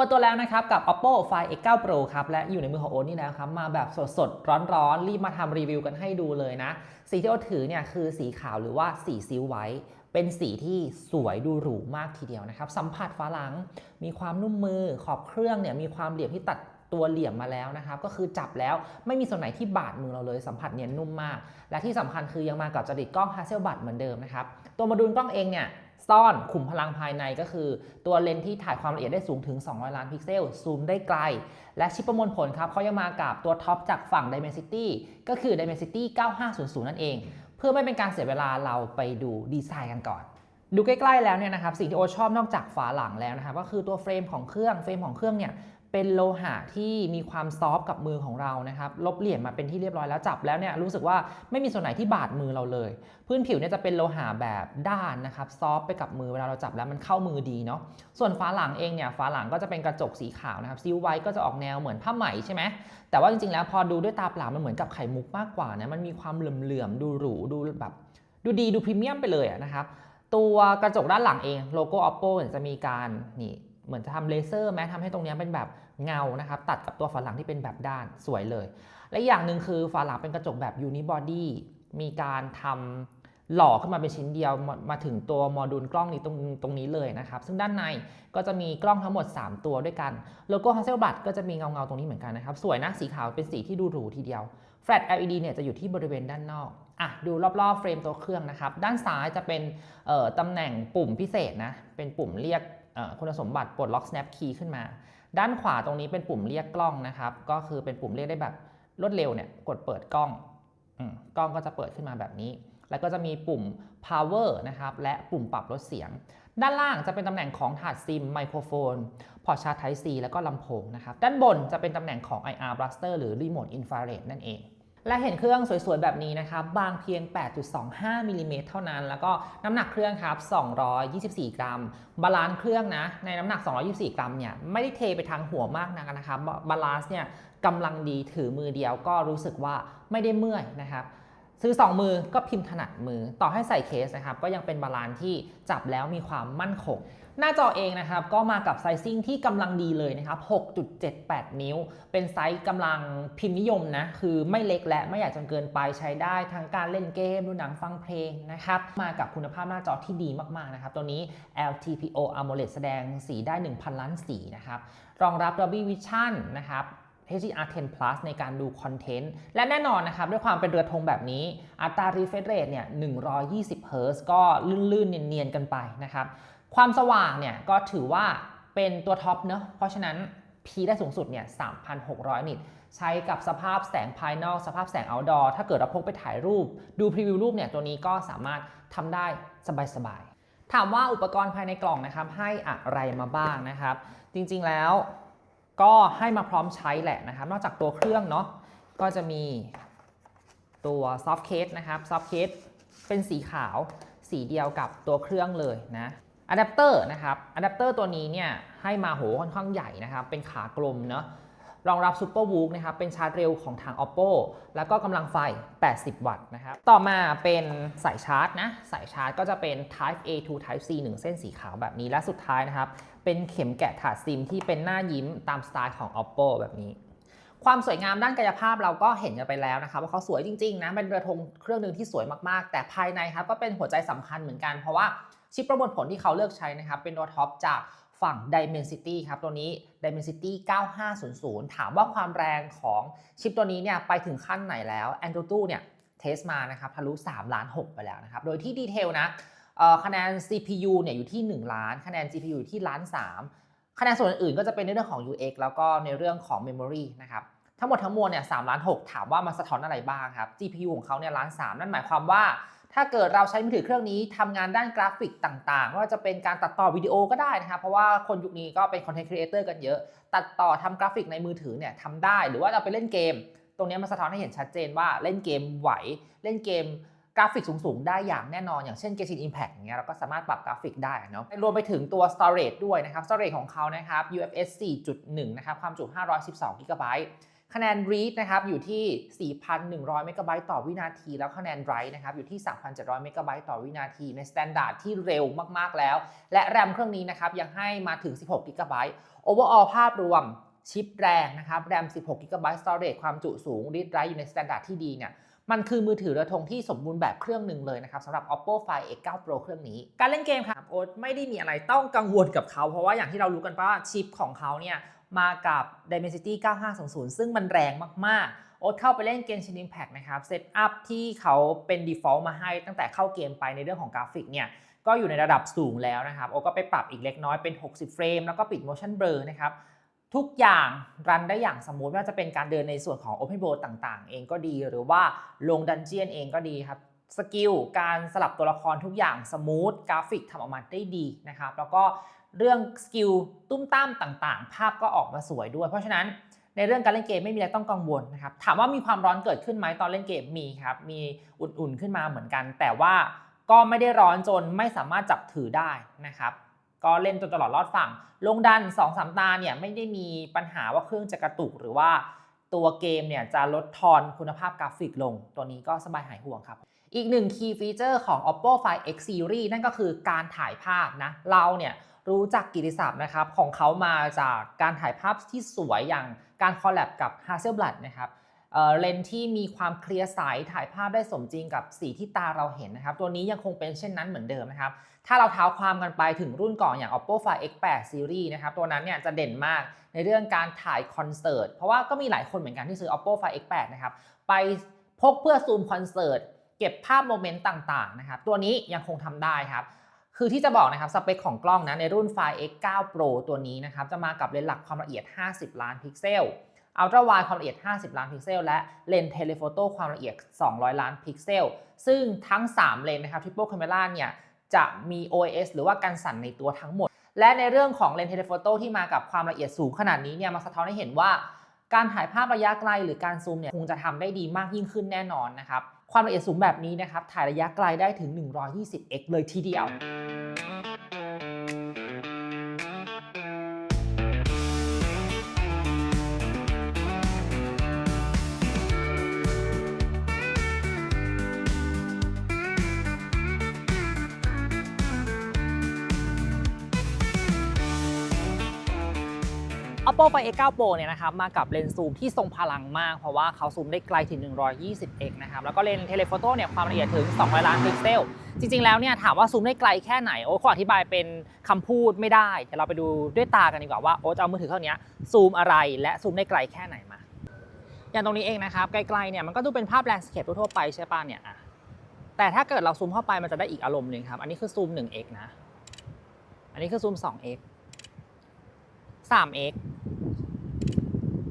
ปิดตัวแล้วนะครับกับ oppo find x9 pro ครับและอยู่ในมือของโอ๊ตนี่แล้วครับมาแบบสดๆ ร้อนๆ รีบมาทำรีวิวกันให้ดูเลยนะ สีที่โอ๊ตถือเนี่ยคือสีขาวหรือว่าสีซิลไวท์เป็นสีที่สวยดูหรูมากทีเดียวนะครับ สัมผัสฝาหลัง มีความนุ่มมือขอบเครื่องเนี่ยมีความเหลี่ยมที่ตัดตัวเหลี่ยมมาแล้วนะครับ ก็คือจับแล้วไม่มีส่วนไหนที่บาดมือเราเลยสัมผัสเนียนนุ่มมาก และที่สำคัญคือยังมากับจริตกล้อง Hasselblad เหมือนเดิมนะครับตัวโมดูลกล้องเองเนี่ย ซ่อนขุมพลังภายในก็คือ ตัวเลนส์ที่ถ่ายความละเอียดได้สูงถึง 200 ล้านพิกเซล ซูมได้ไกล และชิปประมวลผลครับเขายังมากับตัวท็อปจากฝั่ง Dimensity ก็คือ Dimensity 9500 นั่นเอง เพื่อไม่เป็นการเสียเวลาเราไปดูดีไซน์กันก่อน ดูใกล้ ๆ แล้วเนี่ยนะครับสิ่งที่โอชอบนอกจากฝาหลังแล้วนะครับก็คือตัวเฟรมของเครื่องเฟรมของเครื่องเนี่ย เป็นโลหะที่มีความซอฟกับมือของเรานะครับลบเหลี่ยมมาเป็นที่เรียบร้อยแล้วจับแล้วเนี่ยรู้สึกว่าไม่มีส่วนไหนที่บาดมือเราเลย พื้นผิวเนี่ยจะเป็นโลหะแบบด้านนะครับซอฟไปกับมือเวลาเราจับแล้วมันเข้ามือดีเนาะส่วนฝาหลังเองเนี่ยฝาหลังก็จะเป็นกระจกสีขาวนะครับซิลไว้ก็จะออกแนวเหมือนผ้าไหมใช่ไหมแต่ว่าจริงๆแล้วพอดูด้วยตาเปล่ามันเหมือนกับไข่มุกมากกว่านะมันมีความเหลื่อมๆดูหรูดูแบบดูดีดูพรีเมียมไปเลยนะครับตัวกระจกด้านหลังเองโลโก้ oppo เนี่ยจะมีการนี่ เหมือนจะทำเลเซอร์แม้ทำให้ตรงนี้เป็นแบบเงานะครับ ตัดกับตัวฝาหลังที่เป็นแบบด้านสวยเลย และอย่างหนึ่งคือฝาหลังเป็นกระจกแบบ unibody มีการทำหล่อขึ้นมาเป็นชิ้นเดียวมามาถึงตัวโมดูลกล้องนี้ตรงตรงนี้เลยนะครับ ซึ่งด้านในก็จะมีกล้องทั้งหมด 3 ตัวด้วยกันโลโก้ Hasselblad ก็จะมีเงาเงาตรงนี้เหมือนกันนะครับสวยนะสีขาวเป็นสีที่ดูหรูทีเดียว Flat LED เนี่ยจะอยู่ที่บริเวณด้านนอกอะดูรอบๆเฟรมตัวเครื่องนะครับ ด้านซ้ายจะเป็นตำแหน่งปุ่มพิเศษนะ เป็นปุ่มเรียก คุณสมบัติปลดล็อก snap key ขึ้นมา ด้านขวาตรงนี้เป็นปุ่มเรียกกล้องนะครับ ก็คือเป็นปุ่มเรียกได้แบบรวดเร็วเนี่ยกดเปิดกล้องอกล้องก็จะเปิดขึ้นมาแบบนี้ แล้วก็จะมีปุ่ม power นะครับ และปุ่มปรับลดเสียง ด้านล่างจะเป็นตำแหน่งของถาดซิมไมโครโฟน พอร์ตชาร์จ Type C แล้วก็ลำโพงนะครับ ด้านบนจะเป็นตำแหน่งของ IR Blaster หรือ Remote Infrared นั่นเอง และเห็นเครื่องสวยๆ แบบนี้นะครับ บางเพียง 8.25มิลลิเมตรเท่านั้น แล้วก็น้ำหนักเครื่องครับ 224 กรัม บาลานซ์เครื่องนะ ในน้ำหนัก 224 กรัมเนี่ย ไม่ได้เทไปทางหัวมากนักนะครับ บาลานซ์เนี่ยกำลังดีถือมือเดียวก็รู้สึกว่าไม่ได้เมื่อยนะครับ ซื้อ 2 มือก็พิมพ์ถนัดมือ ต่อให้ใส่เคสนะครับ ก็ยังเป็นบาลานซ์ที่จับแล้วมีความมั่นคง หน้าจอเองนะครับ ก็มากับไซซิ่งที่กำลังดีเลยนะครับ 6.78 นิ้ว เป็นไซส์กำลังพิมพ์นิยมนะ คือไม่เล็กและไม่ใหญ่จนเกินไปใช้ได้ทั้งการเล่นเกม ดูหนังฟังเพลงนะครับ มากับคุณภาพหน้าจอที่ดีมากๆนะครับ ตัวนี้ LTPO AMOLED แสดงสีได้ 1,000 ล้านสีนะครับ รองรับ Dolby Vision นะครับ HDR10 Plus ในการดูคอนเทนต์ และแน่นอนนะครับ ด้วยความเป็นเรือธงแบบนี้ อัตรา refresh rate เนี่ย 120 Hz ก็ลื่นๆ เนียนๆ กันไปนะครับ ความสว่างเนี่ย ก็ถือว่าเป็นตัวท็อปเนอะเพราะฉะนั้น P ได้สูงสุดเนี่ย 3,600 นิต ใช้กับสภาพแสงภายนอก สภาพแสง outdoor ถ้าเกิดเราพกไปถ่ายรูป ดูพรีวิวรูปเนี่ยตัวนี้ก็สามารถทำได้สบายๆถามว่าอุปกรณ์ภายในกล่องนะครับให้อะไรมาบ้างนะครับ จริงๆแล้ว ก็ให้มาพร้อมใช้แหละนะครับ นอกจากตัวเครื่องเนาะก็จะมีตัวซอฟต์เคสนะครับซอฟต์เคสเป็นสีขาวสีเดียวกับตัวเครื่องเลยนะอะแดปเตอร์นะครับอะแดปเตอร์ตัวนี้เนี่ยให้มาโหค่อนข้างใหญ่นะครับ เป็นขากลมเนาะรองรับ Super w o o นะครับ เป็นชาร์จเร็วของทาง Oppo แล้วก็กำลังไฟ 80 วัตต์นะครับ ต่อมาเป็นสายชาร์จนะ สายชาร์จก็จะเป็น Type A to Type C 1 เส้นสีขาวแบบนี้ และสุดท้ายนะครับ เป็นเข็มแกะถาดซิมที่เป็นหน้ายิ้มตามสไตล์ของ Oppo แบบนี้ ความสวยงามด้านกายภาพเราก็เห็นกันไปแล้วนะครับว่าเขาสวยจริงๆนะเป็นเรือธงเครื่องหนึ่งที่สวยมากๆ แต่ภายในครับก็เป็นหัวใจสำคัญเหมือนกันเพราะว่าชิปประมวลผลที่เขาเลือกใช้นะครับเป็นตัวท็อปจากฝั่ง Dimensity ครับตัวนี้ Dimensity 9500 ถามว่าความแรงของชิปตัวนี้เนี่ยไปถึงขั้นไหนแล้ว Antutu เนี่ยเทสมานะครับทะลุ 3 ล้าน 6 ไปแล้วนะครับ โดยที่ดีเทลนะ คะแนน CPU เนี่ยอยู่ที่ 1 ล้าน คะแนน GPU อยู่ที่ล้าน3คะแนนส่วนอื่นๆก็จะเป็นในเรื่องของ UX แล้วก็ในเรื่องของ Memory นะครับทั้งหมดทั้งมวลเนี่ยสล้าน6ถามว่ามันสะท้อนอะไรบ้างครับ GPU ของเขาเนี่ยล้าน3นั่นหมายความว่า ถ้าเกิดเราใช้มือถือเครื่องนี้ทำงานด้านกราฟิกต่างๆไม่ว่าจะเป็นการตัดต่อวิดีโอก็ได้นะครับ เพราะว่าคนยุคนี้ก็เป็นคอนเทนต์ครีเอเตอร์กันเยอะ ตัดต่อทำกราฟิกในมือถือเนี่ยทำได้ หรือว่าเราไปเล่นเกม ตรงนี้มันสะท้อนให้เห็นชัดเจนว่าเล่นเกมไหว เล่นเกม กราฟิกสูงๆ ได้อย่างแน่นอน อย่างเช่น Genshin Impact อย่างเงี้ยเราก็สามารถปรับกราฟิกได้เนาะรวมไปถึงตัว storage ด้วยนะครับ storage ของเขานะครับ UFS 4.1 นะครับ ความจุ 512 GB คะแนน read นะครับอยู่ที่ 4,100 เมกะไบต์ต่อวินาที แล้วคะแนน write นะครับอยู่ที่ 3,700 เมกะไบต์ต่อวินาที ใน standard ที่เร็วมากๆแล้ว และแรมเครื่องนี้นะครับยังให้มาถึง 16 กิกะไบต์ overall ภาพรวมชิปแรงนะครับแรม 16กิกะไบต์ storage ความจุสูง read write อยู่ใน standard ที่ดีเนี่ย มันคือมือถือระทงที่สมบูรณ์แบบเครื่องหนึ่งเลยนะครับสำหรับ oppo find x9 pro เครื่องนี้ การเล่นเกมครับโอ๊ตไม่ได้มีอะไรต้องกังวลกับเขา เพราะว่าอย่างที่เรารู้กันว่าชิปของเขาเนี่ยมากับ Dimensity 9500 ซึ่งมันแรงมาก ๆ โอ๊ตเข้าไปเล่นเกม Shin Impact นะครับเซตอัพที่เขาเป็น default มาให้ตั้งแต่เข้าเกมไปในเรื่องของกราฟิกเนี่ยก็อยู่ในระดับสูงแล้วนะครับ โอ๊ตก็ไปปรับอีกเล็กน้อยเป็น 60 เฟรม แล้วก็ปิด motion blur นะครับ ทุกอย่างรันได้อย่างสมูทไม่ว่าจะเป็นการเดินในส่วนของ Open World ต่างๆ เองก็ดี หรือว่าลงดันเจียนเองก็ดีครับสกิลการสลับตัวละครทุกอย่างสมูทกราฟิกทำออกมาได้ดีนะครับ แล้วก็เรื่องสกิลตุ้มตามต่างๆ ภาพก็ออกมาสวยด้วย เพราะฉะนั้นในเรื่องการเล่นเกมไม่มีอะไรต้องกังวลนะครับ ถามว่ามีความร้อนเกิดขึ้นไหมตอนเล่นเกมมีครับ มีอุ่นๆขึ้นมาเหมือนกัน แต่ว่าก็ไม่ได้ร้อนจนไม่สามารถจับถือได้นะครับ ก็เล่นจนตลอดรอดฝั่ง ลงดัน2อสตาเนี่ยไม่ได้มีปัญหาว่าเครื่องจะกระตุกหรือว่าตัวเกมเนี่ยจะลดทอนคุณภาพกราฟิกลง ตัวนี้ก็สบายหายห่วงครับ อีกหนึ่งคีย์ฟีเจอร์ของ oppo find x series นั่นก็คือการถ่ายภาพนะ เราเนี่ยรู้จักกิตติศัพท์นะครับ ของเขามาจากการถ่ายภาพที่สวยอย่างการคอลแลบกับ Hasselblad นะครับ เลนที่มีความเคลียร์ใสถ่ายภาพได้สมจริงกับสีที่ตาเราเห็นนะครับ ตัวนี้ยังคงเป็นเช่นนั้นเหมือนเดิมนะครับ ถ้าเราเท้าความกันไปถึงรุ่นก่อนอย่าง oppo find x8 series นะครับ ตัวนั้นเนี่ยจะเด่นมากในเรื่องการถ่ายคอนเสิร์ต เพราะว่าก็มีหลายคนเหมือนกันที่ซื้อ oppo find x8 นะครับ ไปพกเพื่อซูมคอนเสิร์ต เก็บภาพโมเมนต์ต่างๆนะครับ ตัวนี้ยังคงทำได้ครับคือที่จะบอกนะครับสเปคของกล้องนะในรุ่น Find X9 Pro ตัวนี้นะครับจะมากับเลนส์หลักความละเอียด 50 ล้านพิกเซล อัลตร้าไวความละเอียด 50 ล้านพิกเซล และเลนส์เทเลโฟโต้ความละเอียด 200 ล้านพิกเซล ซึ่งทั้ง 3 เลนส์นะครับ Triple Camera เนี่ยจะมี OIS หรือว่ากันสั่นในตัวทั้งหมด และในเรื่องของเลนส์เทเลโฟโต้ที่มากับความละเอียดสูงขนาดนี้เนี่ยมาสะท้อนให้เห็นว่า การถ่ายภาพระยะไกลหรือการซูมเนี่ยคงจะทำได้ดีมากยิ่งขึ้นแน่นอนนะครับความละเอียดสูงแบบนี้นะครับถ่ายระยะไกลได้ถึง 120x เลยทีเดียว Oppo Find X9 Pro เนี่ยนะครับมากับเลนส์ซูมที่ทรงพลังมาก เพราะว่าเขาซูมได้ไกลถึง 120x นะครับแล้วก็เลนส์เทเลโฟโต้เนี่ยความละเอียดถึง 200 ล้านพิกเซล จริง ๆ แล้วเนี่ยถามว่าซูมได้ไกลแค่ไหน โอ้ขออธิบายเป็นคำพูดไม่ได้เดี๋ยวเราไปดูด้วยตากันดีกว่าว่าโอ้จะเอามือถือเครื่องนี้ซูมอะไรและซูมได้ไกลแค่ไหนมา อย่างตรงนี้เองนะครับไกลๆเนี่ยมันก็ดูเป็นภาพแลนด์สเคปทั่วๆไปใช่ป่ะเนี่ยแต่ถ้าเกิดเราซูมเข้าไปมันจะได้อีกอารมณ์หนึ่งครับอันนี้คือซูม 1x นะอันนี้คือซูม 2x 3x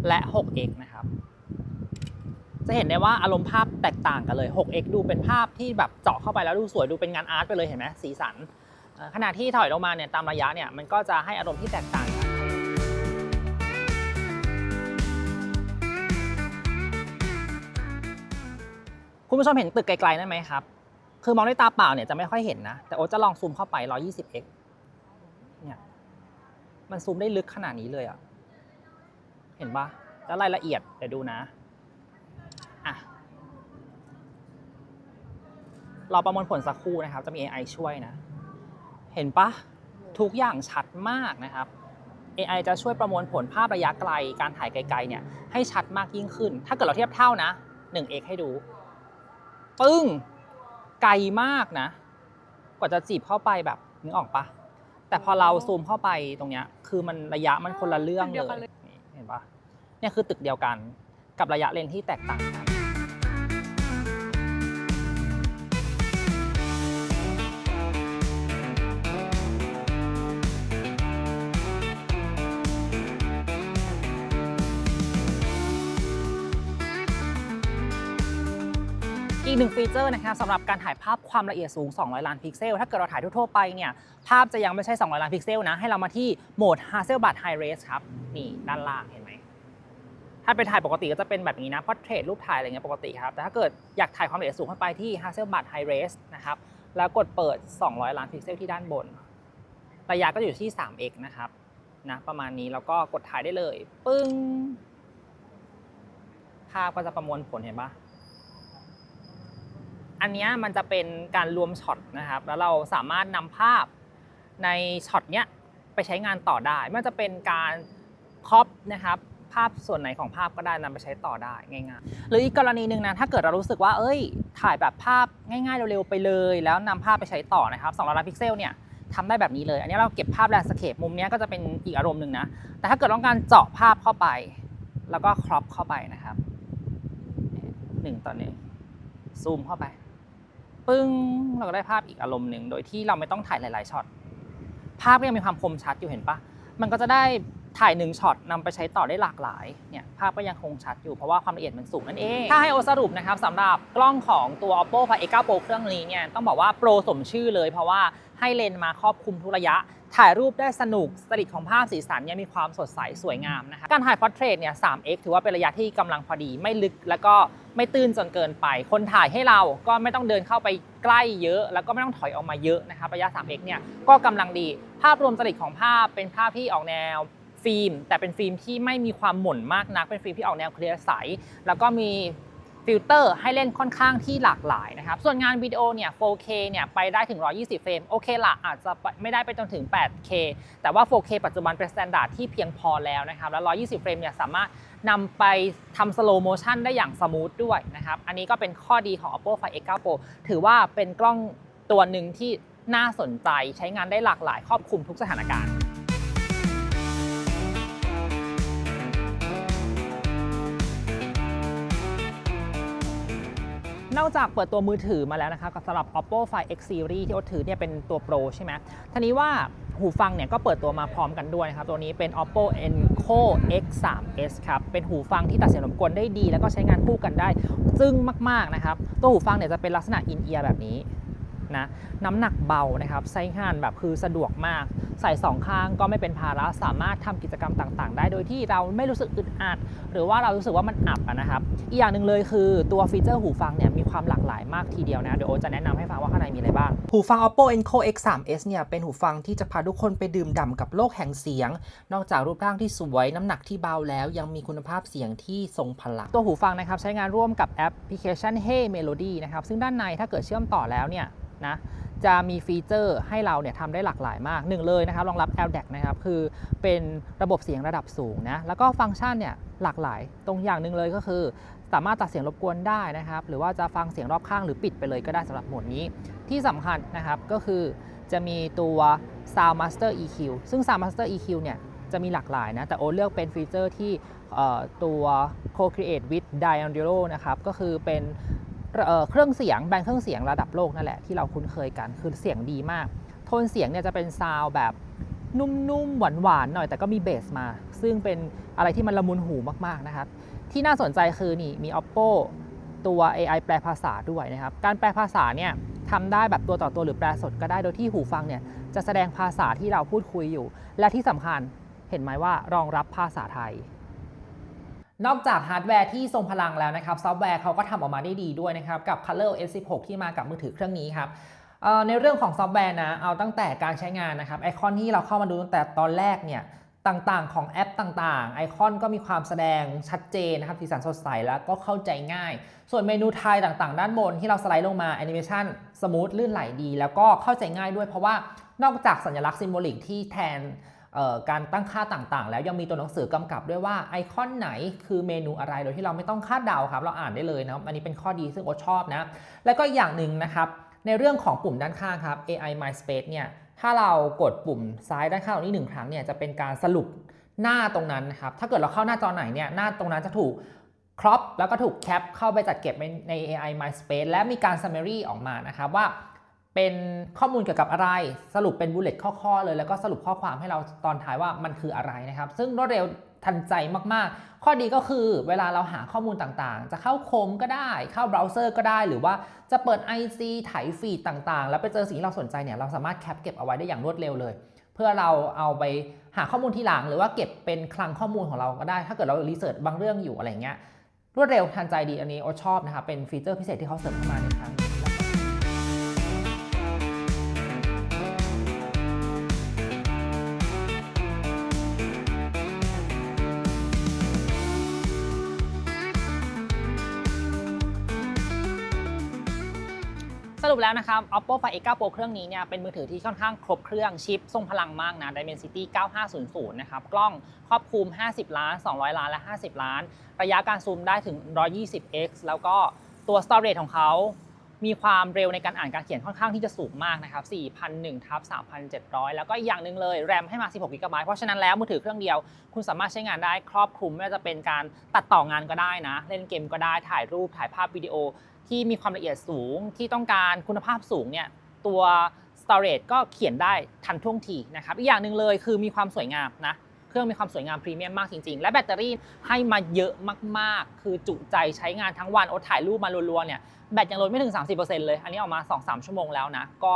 และ 6x นะครับ จะเห็นได้ว่าอารมณ์ภาพแตกต่างกันเลย 6x ดูเป็นภาพที่แบบเจาะเข้าไปแล้วดูสวยดูเป็นงานอาร์ตไปเลยเห็นไหมสีสันขณะที่ถอยลงมาเนี่ยตามระยะเนี่ยมันก็จะให้อารมณ์ที่แตกต่างกันคุณผู้ชมเห็นตึกไกลๆนั่นไหมครับ คือมองด้วยตาเปล่าเนี่ยจะไม่ค่อยเห็นนะ แต่โอ๊ตจะลองซูมเข้าไป 120x เนี่ย มันซูมได้ลึกขนาดนี้เลยอะเห็นปะแล้วรายละเอียดเดี๋ยวดูนะอะเราประมวลผลสักครู่นะครับ จะมี AI ช่วยนะ เห็นปะทุกอย่างชัดมากนะครับ AI จะช่วยประมวลผลภาพระยะไกล การถ่ายไกลๆเนี่ยให้ชัดมากยิ่งขึ้น ถ้าเกิดเราเทียบเท่านะ 1x ให้ดู ปึ้ง ไกลมากนะ กว่าจะจีบเข้าไปแบบนึกออกปะ แต่พอเราซูมเข้าไปตรงเนี้ย คือมันระยะมันคนละเรื่องตึกเดียวกันเลเลยยนี่เห็นปะเนี่ยคือตึกเดียวกัน กับระยะเลนที่แตกต่างกัน กหนึ่งฟีเจอร์นะครับสำหรับการถ่ายภาพความละเอียดสูง 200 ล้านพิกเซล ถ้าเกิดเราถ่ายทั่วๆไปเนี่ย ภาพจะยังไม่ใช่ 200 ล้านพิกเซลนะ ให้เรามาที่โหมด Hasselblad High Res ครับ นี่ด้านล่างเห็นไหม ถ้าไปถ่ายปกติก็จะเป็นแบบนี้นะ portrait รูปถ่ายอะไรเงี้ยปกติครับ แต่ถ้าเกิดอยากถ่ายความละเอียดสูงขึ้นไปที่ Hasselblad High Res นะครับ แล้วกดเปิด 200 ล้านพิกเซลที่ด้านบน ระยะก็อยู่ที่ 3x นะครับ นะ ประมาณนี้ แล้วก็กดถ่ายได้เลย ปึ้ง ภาพก็จะประมวลผลเห็นปะ อันนี้มันจะเป็นการรวมช็อตนะครับ แล้วเราสามารถนำภาพในช็อตเนี้ยไปใช้งานต่อได้ไม่ว่าจะเป็นการครอปนะครับภาพส่วนไหนของภาพก็ได้นำไปใช้ต่อได้ง่ายๆ หรืออีกกรณีหนึ่งนะถ้าเกิดเรารู้สึกว่า เอ้ย ถ่ายแบบภาพง่ายๆเร็วๆไปเลย แล้วนำภาพไปใช้ต่อนะครับ200ล้านพิกเซลเนี่ยทำได้แบบนี้เลย อันนี้เราเก็บภาพแลนด์สเคปมุมเนี้ยก็จะเป็นอีกอารมณ์หนึ่งนะ แต่ถ้าเกิดต้องการเจาะภาพเข้าไป แล้วก็ครอปเข้าไปนะครับหนึ่งต่อหนึ่งซูมเข้าไป ปึ้งเราก็ได้ภาพอีกอารมณ์หนึ่งโดยที่เราไม่ต้องถ่ายหลายๆช็อตภาพก็ยังมีความคมชัดอยู่เห็นปะมันก็จะได้ ถ่ายหนึ่งช็อตนำไปใช้ต่อได้หลากหลายเนี่ยภาพก็ยังคงชัดอยู่เพราะว่าความละเอียดมันสูงนั่นเอง ถ้าให้โอสรุปนะครับสำหรับกล้องของตัว oppo find x9 pro เครื่องนี้เนี่ยต้องบอกว่าโปรสมชื่อเลยเพราะว่าให้เลนส์มาครอบคลุมทุกระยะ ถ่ายรูปได้สนุกสริตของภาพสีสันเนี่ยมีความสดใสสวยงามนะคะการถ่ายพอร์เทรตเนี่ย 3x ถือว่าเป็นระยะที่กำลังพอดีไม่ลึกแล้วก็ไม่ตื้นจนเกินไป คนถ่ายให้เราก็ไม่ต้องเดินเข้าไปใกล้เยอะ แล้วก็ไม่ต้องถอยออกมาเยอะนะครับระยะ 3x เนี่ยก็กำลังดี ภาพรวมสริตของภาพเป็นภาพที่ออกแนว ฟิล์ม แต่เป็นฟิล์มที่ไม่มีความหม่นมากนัก เป็นฟิล์มที่ออกแนวเคลียร์ใส แล้วก็มีฟิลเตอร์ให้เล่นค่อนข้างที่หลากหลายนะครับ ส่วนงานวิดีโอเนี่ย 4K เนี่ยไปได้ถึง 120 เฟรม โอเคละอาจจะไม่ได้ไปจนถึง 8K แต่ว่า 4K ปัจจุบันเป็นมาตรฐานที่เพียงพอแล้วนะครับ แล้ว 120 เฟรมเนี่ยสามารถนำไปทำ slow motion ได้อย่างสมูทด้วยนะครับ อันนี้ก็เป็นข้อดีของ Oppo Find X9 Pro ถือว่าเป็นกล้องตัวหนึ่งที่น่าสนใจใช้งานได้หลากหลายครอบคลุมทุกสถานการณ์ นอกจากเปิดตัวมือถือมาแล้วนะคะกับสำหรับ Oppo Find X Series ที่โอตถือเนี่ยเป็นตัวโปรใช่ไหมทีนี้ว่าหูฟังเนี่ยก็เปิดตัวมาพร้อมกันด้วยนะครับ ตัวนี้เป็น Oppo Enco X3s ครับ เป็นหูฟังที่ตัดเสียงรบกวนได้ดี แล้วก็ใช้งานคู่กันได้ ซึ่งมาก ๆ นะครับ ตัวหูฟังเนี่ยจะเป็นลักษณะอินเอียร์แบบนี้ นะน้ำหนักเบานะครับใช้งานแบบคือสะดวกมาก ใส่สองข้างก็ไม่เป็นภาระสามารถทำกิจกรรมต่าง ๆ ได้โดยที่เราไม่รู้สึกอึดอัด หรือว่าเรารู้สึกว่ามันอับอะนะครับอีกอย่างหนึ่งเลยคือตัวฟีเจอร์หูฟังเนี่ยมีความหลากหลายมากทีเดียวนะเดี๋ยวโอตจะแนะนำให้ฟังว่าข้างในมีอะไรบ้าง หูฟัง Oppo Enco X3s เนี่ยเป็นหูฟังที่จะพาทุกคนไปดื่มด่ำกับโลกแห่งเสียง นอกจากรูปร่างที่สวยน้ำหนักที่เบาแล้วยังมีคุณภาพเสียงที่ทรงพลังตัวหูฟังนะครับใช้งานร่วมกับแอปพลิเคชัน Hey Melody นะครับซึ่งด้านในถ้าเกิดเชื่อมต่อแล้วเนี่ย นะจะมีฟีเจอร์ให้เราเนี่ยทำได้หลากหลายมากหนึ่งเลยนะครับรองรับ LDAC นะครับคือเป็นระบบเสียงระดับสูงนะแล้วก็ฟังก์ชันเนี่ยหลากหลาย ตรงอย่างหนึ่งเลยก็คือ สามารถตัดเสียงรบกวนได้นะครับ หรือว่าจะฟังเสียงรอบข้างหรือปิดไปเลยก็ได้สำหรับโหมดนี้ ที่สำคัญนะครับก็คือจะมีตัว Sound Master EQ ซึ่ง Sound Master EQ เนี่ยจะมีหลากหลายนะ แต่โอเลือกเป็นฟีเจอร์ที่ตัว Co-create with Diaudio นะครับ ก็คือเป็น เครื่องเสียงแบรนด์เครื่องเสียงระดับโลกนั่นแหละที่เราคุ้นเคยกันคือเสียงดีมาก โทนเสียงเนี่ยจะเป็นซาวแบบนุ่มๆหวานๆหน่อยแต่ก็มีเบสมา ซึ่งเป็นอะไรที่มันละมุนหูมากๆนะครับที่น่าสนใจคือนี่มี Oppo ตัว AI แปลภาษาด้วยนะครับ การแปลภาษาเนี่ยทำได้แบบตัวต่อตัวหรือแปลสดก็ได้โดยที่หูฟังเนี่ยจะแสดงภาษาที่เราพูดคุยอยู่ และที่สำคัญเห็นไหมว่ารองรับภาษาไทย นอกจากฮาร์ดแวร์ที่ทรงพลังแล้วนะครับซอฟต์แวร์เขาก็ทำออกมาได้ดีด้วยนะครับ กับ Color OS 16 ที่มากับมือถือเครื่องนี้ครับในเรื่องของซอฟต์แวร์นะ เอาตั้งแต่การใช้งานนะครับไอคอนที่เราเข้ามาดูตั้งแต่ตอนแรกเนี่ยต่างๆ ของแอปต่างๆ ไอคอนก็มีความแสดงชัดเจนนะครับสีสันสดใสแล้วก็เข้าใจง่าย ส่วนเมนูไทยต่างๆ ด้านบนที่เราสไลด์ลงมาแอนิเมชันสมูทลื่นไหลดี แล้วก็เข้าใจง่ายด้วยเพราะว่านอกจากสัญลักษณ์ซิมโบลิกที่แทน การตั้งค่าต่างๆ แล้วยังมีตัวหนังสือกำกับด้วยว่าไอคอนไหนคือเมนูอะไรโดยที่เราไม่ต้องคาดเดาครับ เราอ่านได้เลยนะครับอันนี้เป็นข้อดีซึ่งโอชอบนะ แล้วก็อย่างหนึ่งนะครับในเรื่องของปุ่มด้านข้างครับ AI My Space เนี่ยถ้าเรากดปุ่มซ้ายด้านข้างตรงนี้หนึ่งครั้งเนี่ยจะเป็นการสรุปหน้าตรงนั้นนะครับถ้าเกิดเราเข้าหน้าจอไหนเนี่ยหน้าตรงนั้นจะถูกครอปแล้วก็ถูกแคปเข้าไปจัดเก็บใน AI My Space และมีการ summary ออกมานะครับว่า เป็นข้อมูลเกี่ยวกับอะไร สรุปเป็นบุลเลตข้อๆเลย แล้วก็สรุปข้อความให้เราตอนท้ายว่ามันคืออะไรนะครับ ซึ่งรวดเร็วทันใจมากๆ ข้อดีก็คือเวลาเราหาข้อมูลต่างๆ จะเข้าโคมก็ได้ เข้าเบราว์เซอร์ก็ได้ หรือว่าจะเปิด IC ไถฟีดต่างๆ แล้วไปเจอสิ่งที่เราสนใจเนี่ย เราสามารถแคปเก็บเอาไว้ได้อย่างรวดเร็วเลย เพื่อเราเอาไปหาข้อมูลที่หลัง หรือว่าเก็บเป็นคลังข้อมูลของเราก็ได้ ถ้าเกิดเรารีเสิร์ชบางเรื่องอยู่อะไรเงี้ย รวดเร็วทันใจดี อันนี้โอชอบนะครับเป็นฟีเจอร์พิเศษที่เขาเสริมเข้ามาในครั้งนี้ รุปแล้วนะครับ Oppo Find X9 Pro เครื่องนี้เนี่ยเป็นมือถือที่ค่อนข้างครบเครื่องชิปทรงพลังมากนะ Dimensity 9500 นะครับ กล้องครอบคลุม 50 ล้าน 200 ล้าน และ 50 ล้าน ระยะการซูมได้ถึง 120x แล้วก็ตัว storage ของเขา มีความเร็วในการอ่านการเขียนค่อนข้างที่จะสูงมากนะครับ 4,001ทับ3,700 แล้วก็อีกอย่างหนึ่งเลยแรมให้มา 16 g b เพราะฉะนั้นแล้วมือถือเครื่องเดียว คุณสามารถใช้งานได้ครอบคลุมไม่ว่าจะเป็นการตัดต่องานก็ได้นะ เล่นเกมก็ได้ถ่ายรูปถ่ายภาพวิดีโอ ที่มีความละเอียดสูงที่ต้องการคุณภาพสูงเนี่ยตัว storage ก็เขียนได้ทันท่วงทีนะครับอีกอย่างหนึ่งเลยคือมีความสวยงามนะ เครื่องมีความสวยงามพรีเมียมมากจริง ๆ และแบตเตอรี่ให้มาเยอะมากๆ คือจุใจใช้งานทั้งวันโอถ่ายรูปมารัวๆเนี่ยแบตยังลดไม่ถึง 30%เลย อันนี้ออกมา 2-3 ชั่วโมงแล้วนะ ก็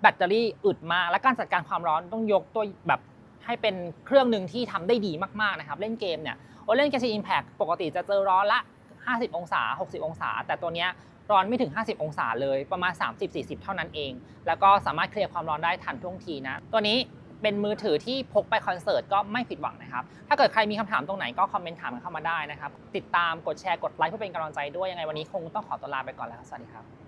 แบตเตอรี่อึดมาก และการจัดการความร้อนต้องยกตัวแบบให้เป็นเครื่องหนึ่งที่ทำได้ดีมากๆนะครับ เล่นเกมเนี่ยโอเล่น Genshin Impact ปกติจะเจอร้อนละ 50 องศา 60 องศา แต่ตัวเนี้ยร้อนไม่ถึง 50 องศาเลยประมาณ 30-40 เท่านั้นเอง แล้วก็สามารถเคลียร์ความร้อนได้ทันท่วงทีนะ ตัวนี้ เป็นมือถือที่พกไปคอนเสิร์ตก็ไม่ผิดหวังนะครับ ถ้าเกิดใครมีคำถามตรงไหนก็คอมเมนต์ถามกันเข้ามาได้นะครับ ติดตามกดแชร์กดไลค์เพื่อเป็นกำลังใจด้วยยังไงวันนี้คงต้องขอตัวลาไปก่อนแล้ว สวัสดีครับ